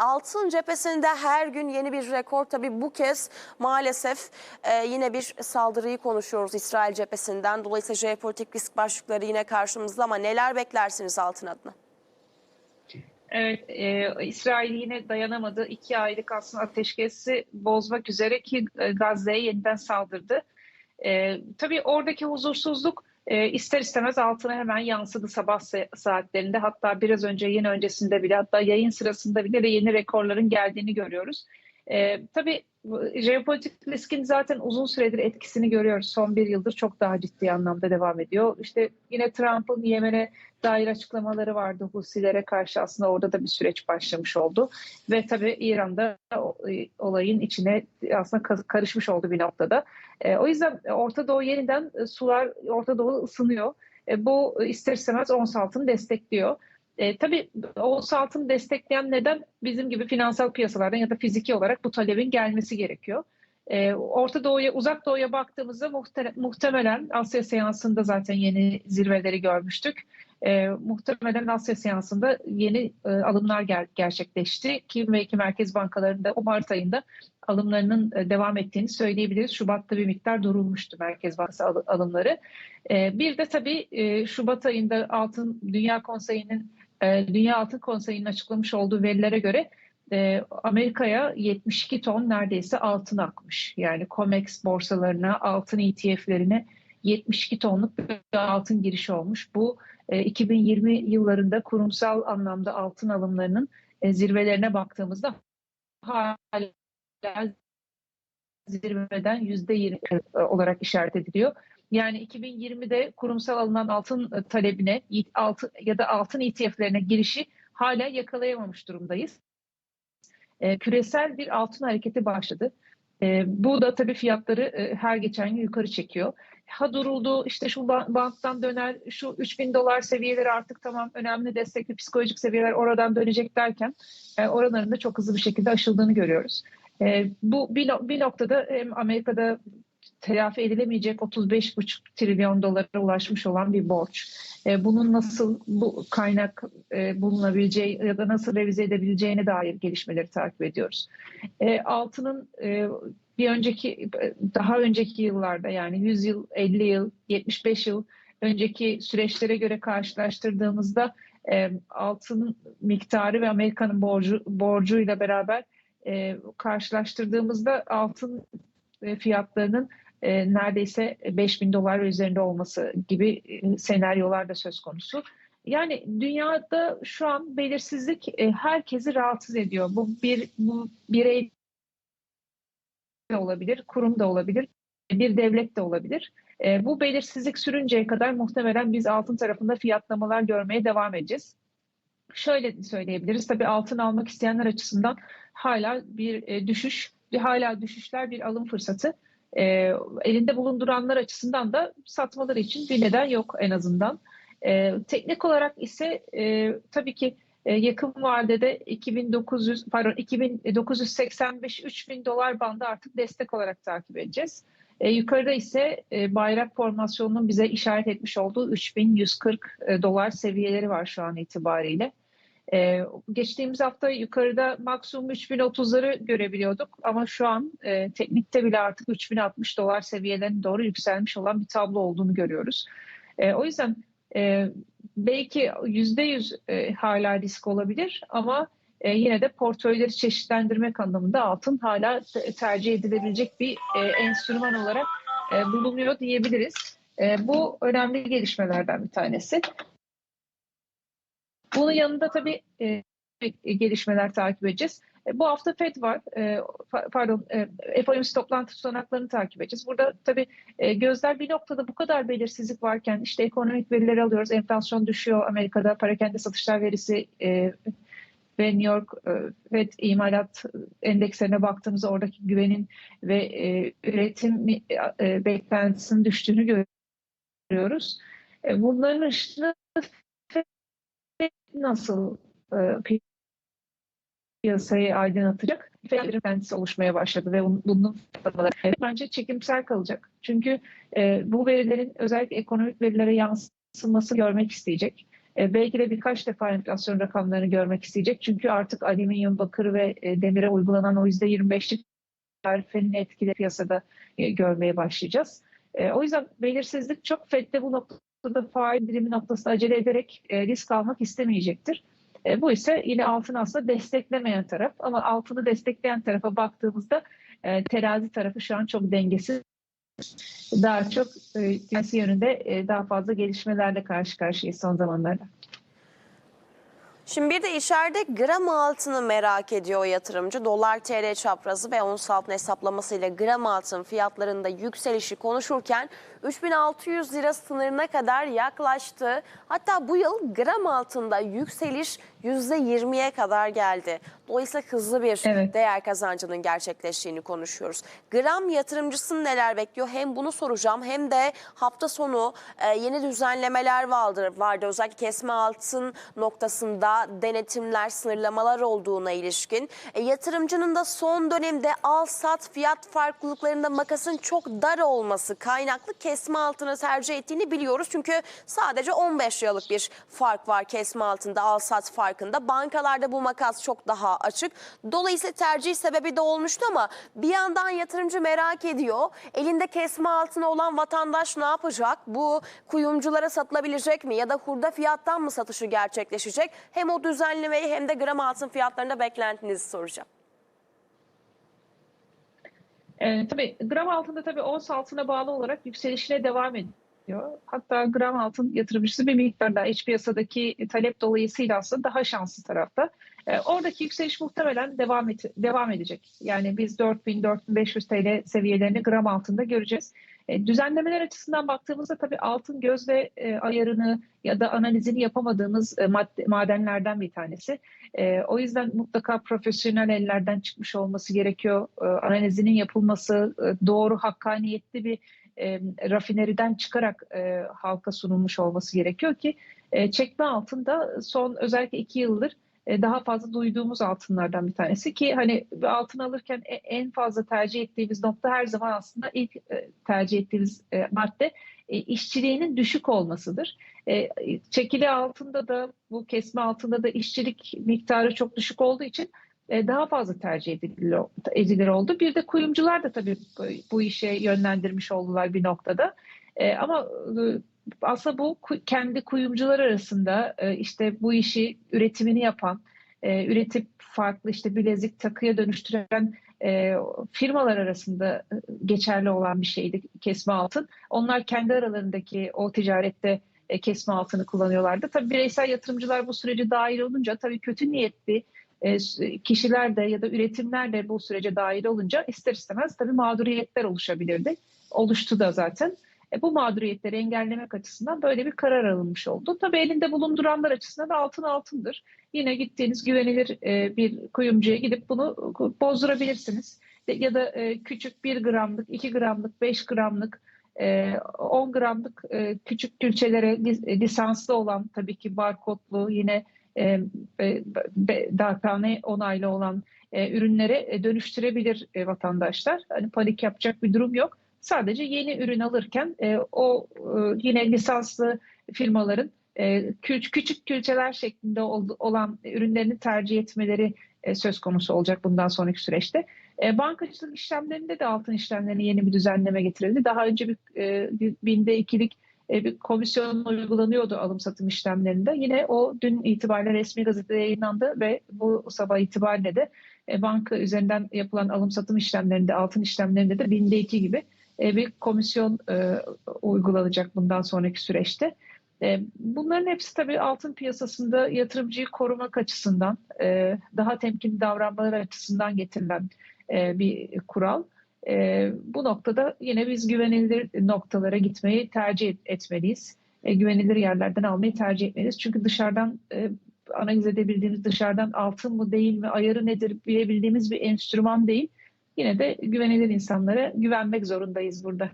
altın cephesinde her gün yeni bir rekor. Tabii bu kez maalesef e, yine bir saldırıyı konuşuyoruz İsrail cephesinden. Dolayısıyla jeopolitik risk başlıkları yine karşımızda ama neler beklersiniz altın adına? Evet, e, İsrail yine dayanamadı. İki aylık aslında ateşkesi bozmak üzere ki e, Gazze'ye yeniden saldırdı. E, tabii oradaki huzursuzluk e, ister istemez altına hemen yansıdı sabah sa- saatlerinde. Hatta biraz önce yine öncesinde bile hatta yayın sırasında bile de yeni rekorların geldiğini görüyoruz. E, tabii jeopolitik riskin zaten uzun süredir etkisini görüyoruz. Son bir yıldır çok daha ciddi anlamda devam ediyor. İşte yine Trump'ın Yemen'e dair açıklamaları vardı Husilere karşı aslında orada da bir süreç başlamış oldu. Ve tabii İran'da e, olayın içine aslında ka- karışmış oldu bir noktada. E, o yüzden Orta Doğu yeniden e, sular Orta Doğu ısınıyor. Bu ister istemez ons altını destekliyor. E, tabii ons altını destekleyen neden bizim gibi finansal piyasalardan ya da fiziki olarak bu talebin gelmesi gerekiyor. E, Orta Doğu'ya, Uzak Doğu'ya baktığımızda muhte- muhtemelen Asya seansında zaten yeni zirveleri görmüştük. E, muhtemelen Asya seansında yeni e, alımlar ger- gerçekleşti ki belki merkez bankalarında o Mart ayında alımlarının e, devam ettiğini söyleyebiliriz. Şubat'ta bir miktar durulmuştu Merkez Bankası al- alımları. E, bir de tabii e, Şubat ayında Altın Dünya Konseyi'nin e, Dünya Altın Konseyi'nin açıklamış olduğu verilere göre e, Amerika'ya 72 ton neredeyse altın akmış. Yani COMEX borsalarına, altın ETF'lerine 72 tonluk bir altın girişi olmuş. Bu e, 2020 yıllarında kurumsal anlamda altın alımlarının e, zirvelerine baktığımızda hala zirveden %20 olarak işaret ediliyor. Yani 2020'de kurumsal alınan altın e, talebine altın ya da altın ETF'lerine girişi hala yakalayamamış durumdayız. E, küresel bir altın hareketi başladı. E, bu da tabii fiyatları e, her geçen gün yukarı çekiyor. Ha duruldu işte şu ban- banktan döner şu 3000 dolar seviyeleri artık tamam önemli destekli psikolojik seviyeler oradan dönecek derken e, oranların da çok hızlı bir şekilde aşıldığını görüyoruz. E, bu bir, bir noktada hem Amerika'da telafi edilemeyecek 35,5 trilyon dolara ulaşmış olan bir borç. E, bunun nasıl bu kaynak e, bulunabileceği ya da nasıl revize edebileceğine dair gelişmeleri takip ediyoruz. E, altının e, bir önceki daha önceki yıllarda yani 100 yıl, 50 yıl, 75 yıl önceki süreçlere göre karşılaştırdığımızda e, altın miktarı ve Amerika'nın borcu borcuyla beraber e, karşılaştırdığımızda altın e, fiyatlarının e, neredeyse 5000 dolar ve üzerinde olması gibi e, senaryolar da söz konusu. Yani dünyada şu an belirsizlik e, herkesi rahatsız ediyor. Bu bir bu birey de olabilir, kurum da olabilir, bir devlet de olabilir. E, bu belirsizlik sürünceye kadar muhtemelen biz altın tarafında fiyatlamalar görmeye devam edeceğiz. Şöyle söyleyebiliriz. Tabii altın almak isteyenler açısından hala bir e, düşüş, hala düşüşler bir alım fırsatı. E, elinde bulunduranlar açısından da satmaları için bir neden yok en azından. E, teknik olarak ise e, tabii ki e, yakın vadede 2900 pardon 2985 3000 dolar bandı artık destek olarak takip edeceğiz. E, yukarıda ise e, bayrak formasyonunun bize işaret etmiş olduğu 3140 e, dolar seviyeleri var şu an itibariyle. E, geçtiğimiz hafta yukarıda maksimum 3030'ları görebiliyorduk ama şu an e, teknikte bile artık 3060 dolar seviyelerine doğru yükselmiş olan bir tablo olduğunu görüyoruz. E, o yüzden e, belki yüzde yüz e, hala risk olabilir ama e, yine de portföyleri çeşitlendirmek anlamında altın hala te- tercih edilebilecek bir e, enstrüman olarak e, bulunuyor diyebiliriz. E, bu önemli gelişmelerden bir tanesi. Bunun yanında tabii e, gelişmeler takip edeceğiz. E, bu hafta FED var. E, pa- pardon, e, FOMC toplantı tutanaklarını takip edeceğiz. Burada tabii e, gözler bir noktada bu kadar belirsizlik varken işte ekonomik verileri alıyoruz. Enflasyon düşüyor Amerika'da. Parakende satışlar verisi e, ve New York e, FED imalat endekslerine baktığımızda oradaki güvenin ve e, üretim e, beklentisinin düştüğünü görüyoruz. E, bunların ışığında nasıl e, piyasayı aydınlatacak fiyatların kendisi oluşmaya başladı ve bunun- bence çekimsel kalacak. Çünkü e, bu verilerin özellikle ekonomik verilere yansıması görmek isteyecek. E, belki de birkaç defa enflasyon rakamlarını görmek isteyecek. Çünkü artık alüminyum, bakır ve e, demire uygulanan o %25'lik tarifenin etkileri piyasada e, görmeye başlayacağız. E, o yüzden belirsizlik çok FED'de bu noktada faiz indirimi noktasında acele ederek e, risk almak istemeyecektir. E, bu ise yine altını aslında desteklemeyen taraf ama altını destekleyen tarafa baktığımızda e, terazi tarafı şu an çok dengesiz. Daha çok e, yönünde daha fazla gelişmelerle karşı karşıyayız son zamanlarda. Şimdi bir de içeride gram altını merak ediyor yatırımcı. Dolar TL çaprazı ve ons altın hesaplamasıyla gram altın fiyatlarında yükselişi konuşurken 3600 lira sınırına kadar yaklaştı. Hatta bu yıl gram altında yükseliş %20'ye kadar geldi. Dolayısıyla hızlı bir Evet. değer kazancının gerçekleştiğini konuşuyoruz. Gram yatırımcısını neler bekliyor? Hem bunu soracağım hem de hafta sonu e, yeni düzenlemeler vardı. vardı. Özellikle kesme altın noktasında denetimler, sınırlamalar olduğuna ilişkin. E, yatırımcının da son dönemde al sat fiyat farklılıklarında makasın çok dar olması kaynaklı kesme altını tercih ettiğini biliyoruz. Çünkü sadece 15 liralık bir fark var kesme altında al sat farkında. Bankalarda bu makas çok daha açık. Dolayısıyla tercih sebebi de olmuştu ama bir yandan yatırımcı merak ediyor. Elinde kesme altını olan vatandaş ne yapacak? Bu kuyumculara satılabilecek mi? Ya da hurda fiyattan mı satışı gerçekleşecek? Hem o düzenlemeyi hem de gram altın fiyatlarında beklentinizi soracağım. E, tabii gram altında tabii ons altına bağlı olarak yükselişine devam ediyor. Hatta gram altın yatırımcısı bir miktar daha iç piyasadaki talep dolayısıyla aslında daha şanslı tarafta. E, oradaki yükseliş muhtemelen devam et, devam edecek. Yani biz 4000-4500 TL seviyelerini gram altında göreceğiz. E, düzenlemeler açısından baktığımızda tabii altın gözle e, ayarını ya da analizini yapamadığımız e, madenlerden bir tanesi. E, o yüzden mutlaka profesyonel ellerden çıkmış olması gerekiyor. Analizinin yapılması, doğru hakkaniyetli bir rafineriden çıkarak halka sunulmuş olması gerekiyor ki çekme altın da son özellikle iki yıldır daha fazla duyduğumuz altınlardan bir tanesi ki hani altın alırken e- en fazla tercih ettiğimiz nokta her zaman aslında ilk e, tercih ettiğimiz e, madde e, işçiliğinin düşük olmasıdır. E, çekili altında da bu kesme altında da işçilik miktarı çok düşük olduğu için e, daha fazla tercih edilir, oldu. Bir de kuyumcular da tabii bu- işe yönlendirmiş oldular bir noktada. E, ama e, aslında bu kendi kuyumcular arasında e, işte bu işi üretimini yapan, e, üretip farklı işte bilezik takıya dönüştüren e, firmalar arasında geçerli olan bir şeydi kesme altın. Onlar kendi aralarındaki o ticarette kesme altını kullanıyorlardı. Tabii bireysel yatırımcılar bu sürece dahil olunca tabii kötü niyetli e, kişiler de ya da üretimler de bu sürece dahil olunca ister istemez tabii mağduriyetler oluşabilirdi. Oluştu da zaten. E, bu mağduriyetleri engellemek açısından böyle bir karar alınmış oldu. Tabii elinde bulunduranlar açısından da altın altındır. Yine gittiğiniz güvenilir e, bir kuyumcuya gidip bunu bozdurabilirsiniz. Ya da e, küçük 1 gramlık, 2 gramlık, 5 gramlık, e, 10 gramlık e, küçük külçelere lis- lisanslı olan tabii ki barkodlu yine e, darphane onaylı olan e, ürünlere e, dönüştürebilir e, vatandaşlar. Hani panik yapacak bir durum yok. Sadece yeni ürün alırken e, o e, yine lisanslı firmaların e, küç- küçük külçeler şeklinde ol- olan ürünlerini tercih etmeleri e, söz konusu olacak bundan sonraki süreçte. E, bankacılık işlemlerinde de altın işlemlerine yeni bir düzenleme getirildi. Daha önce bir, e, binde ikilik e, bir komisyon uygulanıyordu alım satım işlemlerinde. Yine o dün itibariyle resmi gazetede yayınlandı ve bu sabah itibariyle de e, banka üzerinden yapılan alım satım işlemlerinde, altın işlemlerinde de binde iki gibi e, bir komisyon e, uygulanacak bundan sonraki süreçte. E, Bunların hepsi tabii altın piyasasında yatırımcıyı korumak açısından, daha temkinli davranmaları açısından getirilen bir kural. Bu noktada yine biz güvenilir noktalara gitmeyi tercih et- etmeliyiz. Güvenilir yerlerden almayı tercih etmeliyiz. Çünkü dışarıdan e, analiz edebildiğimiz dışarıdan altın mı değil mi, ayarı nedir bilebildiğimiz bir enstrüman değil. Yine de güvenilir insanlara güvenmek zorundayız burada.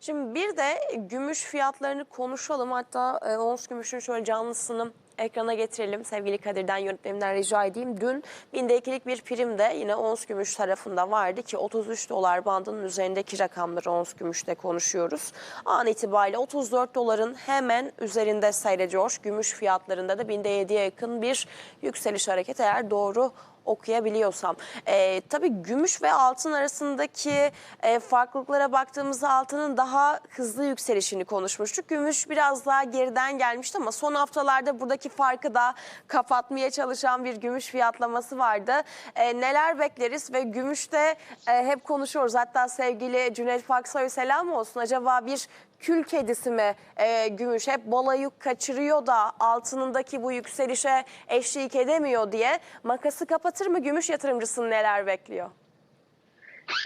Şimdi bir de gümüş fiyatlarını konuşalım. Hatta e, ons gümüşün şöyle canlısını Ekrana getirelim sevgili Kadir'den yönetmenimden rica edeyim. Dün binde ikilik bir prim de yine ons gümüş tarafında vardı ki 33 dolar bandının üzerindeki rakamları ons gümüşte konuşuyoruz. An itibariyle 34 doların hemen üzerinde seyrediyor. Gümüş fiyatlarında da binde 7'ye yakın bir yükseliş hareket eğer doğru okuyabiliyorsam. Ee, tabii gümüş ve altın arasındaki e, farklılıklara baktığımızda altının daha hızlı yükselişini konuşmuştuk. Gümüş biraz daha geriden gelmişti ama son haftalarda buradaki farkı da kapatmaya çalışan bir gümüş fiyatlaması vardı. Ee, neler bekleriz ve gümüşte e, hep konuşuyoruz. Hatta sevgili Cüneyt Faksoy selam olsun. Acaba bir kül kedisi mi e, gümüş hep balayı kaçırıyor da altınındaki bu yükselişe eşlik edemiyor diye makası kapatır mı gümüş yatırımcısını neler bekliyor?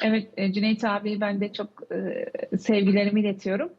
Evet, e, Cüneyt abi ben de çok e, sevgilerimi iletiyorum.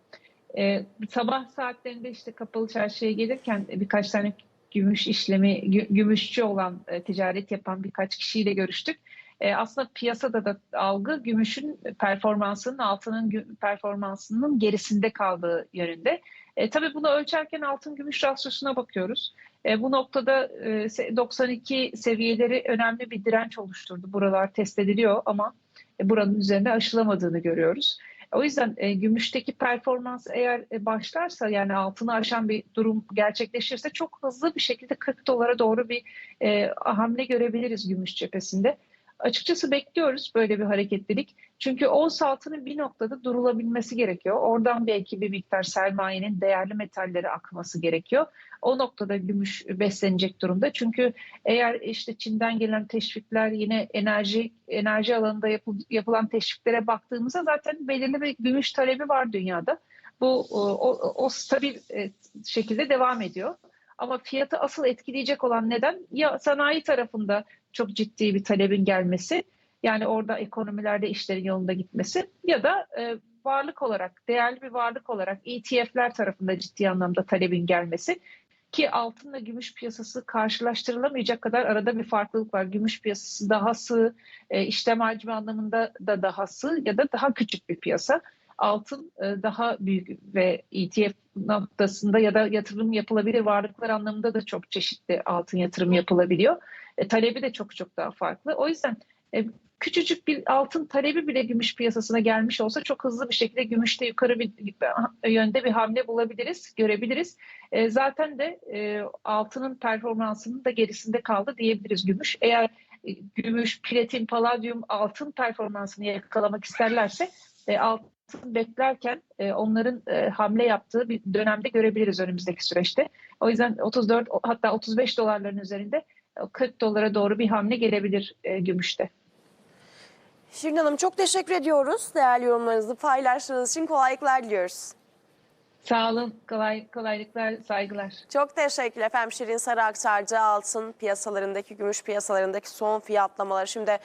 E, sabah saatlerinde işte kapalı çarşıya gelirken birkaç tane gümüş işlemi, gü- gümüşçü olan, e, ticaret yapan birkaç kişiyle görüştük. E, aslında piyasada da algı gümüşün performansının altının performansının gerisinde kaldığı yönünde. E, tabii bunu ölçerken altın gümüş rasyosuna bakıyoruz. E, bu noktada e, se- 92 seviyeleri önemli bir direnç oluşturdu. Buralar test ediliyor ama e, buranın üzerinde aşılamadığını görüyoruz. O yüzden e, gümüşteki performans eğer e, başlarsa yani altını aşan bir durum gerçekleşirse çok hızlı bir şekilde 40 dolara doğru bir e, hamle görebiliriz gümüş cephesinde. Açıkçası bekliyoruz böyle bir hareketlilik. Çünkü ons altının bir noktada durulabilmesi gerekiyor. Oradan belki bir miktar sermayenin değerli metallere akması gerekiyor. O noktada gümüş beslenecek durumda. Çünkü eğer işte Çin'den gelen teşvikler yine enerji enerji alanında yapı- yapılan teşviklere baktığımızda zaten belirli bir gümüş talebi var dünyada. Bu o, o, o stabil e, şekilde devam ediyor. Ama fiyatı asıl etkileyecek olan neden ya sanayi tarafında çok ciddi bir talebin gelmesi yani orada ekonomilerde işlerin yolunda gitmesi ya da e, varlık olarak değerli bir varlık olarak ETF'ler tarafında ciddi anlamda talebin gelmesi ki altınla gümüş piyasası karşılaştırılamayacak kadar arada bir farklılık var. Gümüş piyasası daha sığ, e, işlem hacmi anlamında da daha sığ ya da daha küçük bir piyasa. Altın e, daha büyük ve ETF noktasında ya da yatırım yapılabilir varlıklar anlamında da çok çeşitli altın yatırım yapılabiliyor. E, talebi de çok çok daha farklı. O yüzden e, küçücük bir altın talebi bile gümüş piyasasına gelmiş olsa çok hızlı bir şekilde gümüşte yukarı bir yönde bir hamle bulabiliriz, görebiliriz. E, zaten de e, altının performansının da gerisinde kaldı diyebiliriz gümüş. Eğer e, gümüş, platin, paladyum altın performansını yakalamak isterlerse e, altın beklerken e, onların e, hamle yaptığı bir dönemde görebiliriz önümüzdeki süreçte. O yüzden 34 hatta 35 dolarların üzerinde e, 40 dolara doğru bir hamle gelebilir e, gümüşte. Şirin Hanım çok teşekkür ediyoruz. Değerli yorumlarınızı paylaştığınız için kolaylıklar diliyoruz. Sağ olun, kolay, kolaylıklar, saygılar. Çok teşekkür efendim Şirin Sarı aktardı altın piyasalarındaki, gümüş piyasalarındaki son fiyatlamaları. Şimdi